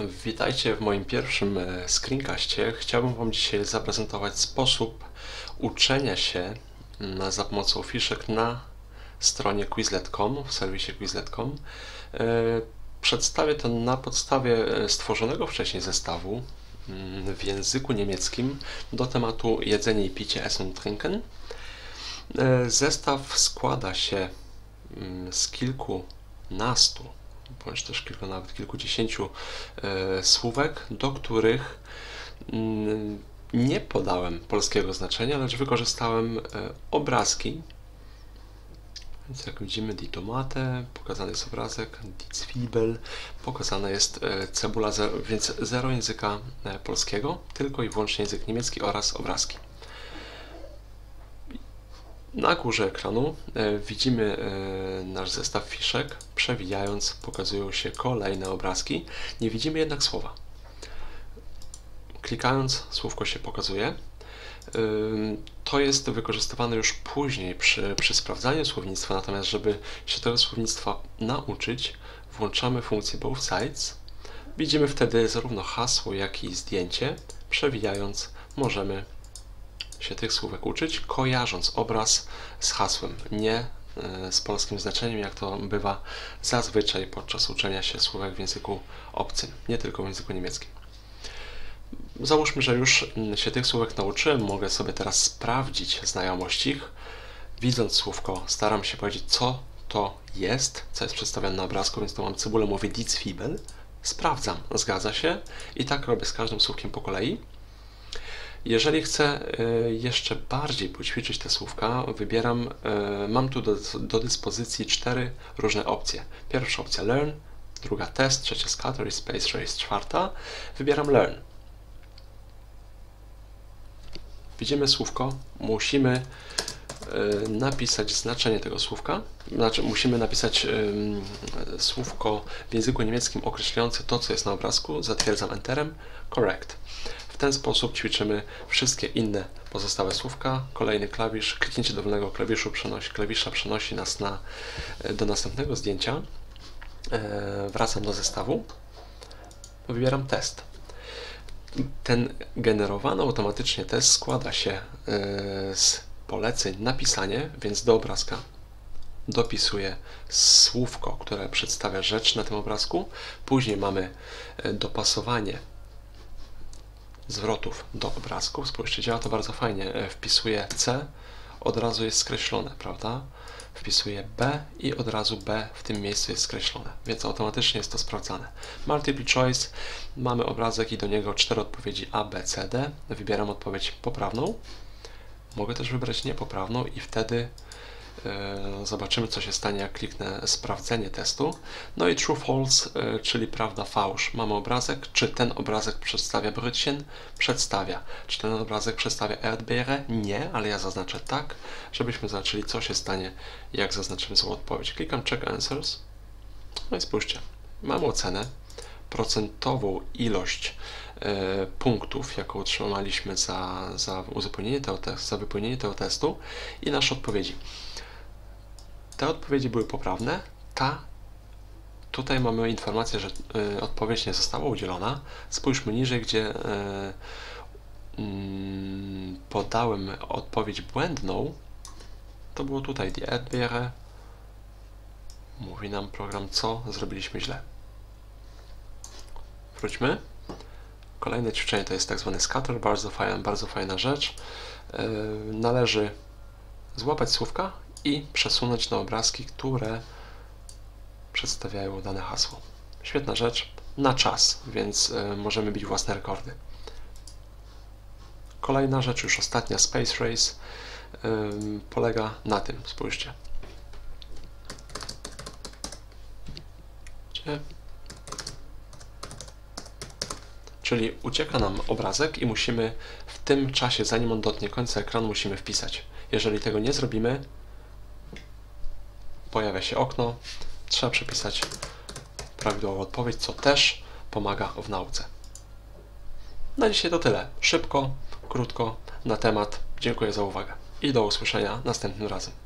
Witajcie w moim pierwszym e, screencaście. Chciałbym Wam dzisiaj zaprezentować sposób uczenia się mm, za pomocą fiszek na stronie Quizlet.com, w serwisie Quizlet.com. E, przedstawię to na podstawie e, stworzonego wcześniej zestawu mm, w języku niemieckim do tematu jedzenie i picie Essen Trinken. Zestaw składa się mm, z kilkunastu bądź też kilku, nawet kilkudziesięciu e, słówek, do których mm, nie podałem polskiego znaczenia, lecz wykorzystałem e, obrazki. Więc jak widzimy, die Tomate, pokazany jest obrazek, die Zwiebel, pokazana jest e, cebula, więc zero języka polskiego, tylko i wyłącznie język niemiecki oraz obrazki. Na górze ekranu e, widzimy e, nasz zestaw fiszek. Przewijając pokazują się kolejne obrazki. Nie widzimy jednak słowa. Klikając słówko się pokazuje. E, to jest wykorzystywane już później przy, przy sprawdzaniu słownictwa, natomiast żeby się tego słownictwa nauczyć, włączamy funkcję Both Sides. Widzimy wtedy zarówno hasło, jak i zdjęcie. Przewijając możemy się tych słówek uczyć, kojarząc obraz z hasłem, nie e, z polskim znaczeniem, jak to bywa zazwyczaj podczas uczenia się słówek w języku obcym, nie tylko w języku niemieckim. Załóżmy, że już się tych słówek nauczyłem, mogę sobie teraz sprawdzić znajomość ich. Widząc słówko, staram się powiedzieć, co to jest, co jest przedstawione na obrazku, więc tu mam cebulę, mówię die Zwiebel. Sprawdzam, zgadza się i tak robię z każdym słówkiem po kolei. Jeżeli chcę e, jeszcze bardziej poćwiczyć te słówka, wybieram, e, mam tu do, do dyspozycji cztery różne opcje. Pierwsza opcja Learn, druga Test, trzecia Scatter i Space Race, czwarta. Wybieram Learn. Widzimy słówko, musimy e, napisać znaczenie tego słówka, znaczy musimy napisać słówko w języku niemieckim określające to, co jest na obrazku, zatwierdzam Enterem, correct ten sposób ćwiczymy wszystkie inne pozostałe słówka. Kolejny klawisz, kliknięcie dowolnego klawiszu przenosi, klawisza przenosi nas na, e, do następnego zdjęcia. E, wracam do zestawu. Wybieram test. Ten generowany automatycznie test składa się e, z poleceń na pisanie, więc do obrazka dopisuję słówko, które przedstawia rzecz na tym obrazku. Później mamy dopasowanie zwrotów do obrazków. Spójrzcie, działa to bardzo fajnie. E, wpisuję C, od razu jest skreślone, prawda? Wpisuję B i od razu B w tym miejscu jest skreślone, więc automatycznie jest to sprawdzane. Multiple choice, mamy obrazek i do niego cztery odpowiedzi A, B, C, D. Wybieram odpowiedź poprawną. Mogę też wybrać niepoprawną i wtedy zobaczymy, co się stanie, jak kliknę sprawdzenie testu. No i true false, e, czyli prawda fałsz. Mamy obrazek. Czy ten obrazek przedstawia Brötchen? Przedstawia. Czy ten obrazek przedstawia Erdbeere? Nie, ale ja zaznaczę tak, żebyśmy zobaczyli, co się stanie, jak zaznaczymy złą odpowiedź. Klikam check answers. No i spójrzcie. Mamy ocenę, procentową ilość e, punktów, jaką otrzymaliśmy za, za, uzupełnienie tego za wypełnienie tego testu i nasze odpowiedzi. Te odpowiedzi były poprawne. Ta Tutaj mamy informację, że y, odpowiedź nie została udzielona. Spójrzmy niżej, gdzie y, y, podałem odpowiedź błędną. To było tutaj die Erdbeere. Mówi nam program, co zrobiliśmy źle. Wróćmy. Kolejne ćwiczenie to jest tak zwany scatter, bardzo fajna, bardzo fajna rzecz. Y, należy złapać słówka i przesunąć na obrazki, które przedstawiają dane hasło. Świetna rzecz na czas, więc y, możemy bić własne rekordy. Kolejna rzecz, już ostatnia, Space Race, y, polega na tym, spójrzcie. Czyli ucieka nam obrazek i musimy w tym czasie, zanim on dotknie końca ekranu, musimy wpisać. Jeżeli tego nie zrobimy, pojawia się okno, trzeba przepisać prawidłową odpowiedź, co też pomaga w nauce. Na dzisiaj to tyle. Szybko, krótko, na temat. Dziękuję za uwagę i do usłyszenia następnym razem.